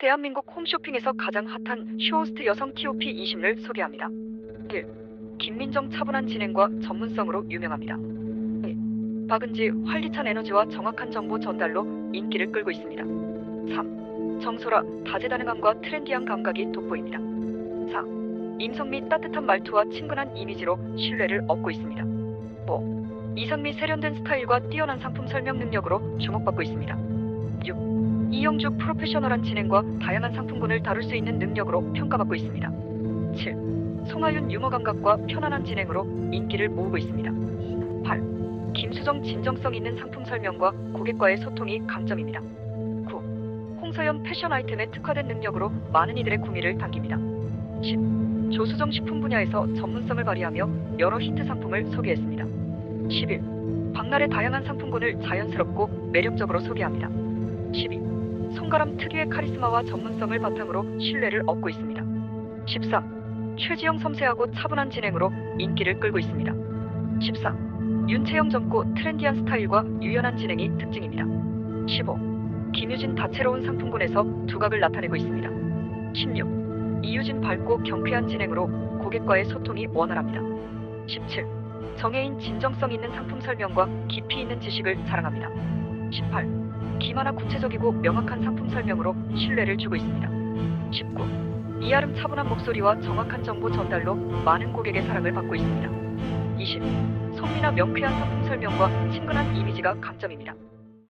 대한민국 홈쇼핑에서 가장 핫한 쇼호스트 여성 TOP 20를 소개합니다. 1. 김민정 차분한 진행과 전문성으로 유명합니다. 2. 박은지 활기찬 에너지와 정확한 정보 전달로 인기를 끌고 있습니다. 3. 정소라 다재다능함과 트렌디한 감각이 돋보입니다. 4. 임성미 따뜻한 말투와 친근한 이미지로 신뢰를 얻고 있습니다. 5. 이상미 세련된 스타일과 뛰어난 상품 설명 능력으로 주목받고 있습니다. 6. 이영주 프로페셔널한 진행과 다양한 상품군을 다룰 수 있는 능력으로 평가받고 있습니다. 7. 송하윤 유머 감각과 편안한 진행으로 인기를 모으고 있습니다. 8. 김수정 진정성 있는 상품 설명과 고객과의 소통이 강점입니다. 9. 홍서연 패션 아이템에 특화된 능력으로 많은 이들의 구미를 당깁니다. 10. 조수정 식품 분야에서 전문성을 발휘하며 여러 히트 상품을 소개했습니다. 11. 박날의 다양한 상품군을 자연스럽고 매력적으로 소개합니다. 12. 손가람 특유의 카리스마와 전문성을 바탕으로 신뢰를 얻고 있습니다. 13. 최지영 섬세하고 차분한 진행으로 인기를 끌고 있습니다. 14. 윤채영 젊고 트렌디한 스타일과 유연한 진행이 특징입니다. 15. 김유진 다채로운 상품군에서 두각을 나타내고 있습니다. 16. 이유진 밝고 경쾌한 진행으로 고객과의 소통이 원활합니다. 17. 정혜인 진정성 있는 상품 설명과 깊이 있는 지식을 자랑합니다. 18. 기만화 구체적이고 명확한 상품 설명으로 신뢰를 주고 있습니다. 19. 이아름 차분한 목소리와 정확한 정보 전달로 많은 고객의 사랑을 받고 있습니다. 20. 손미나 명쾌한 상품 설명과 친근한 이미지가 강점입니다.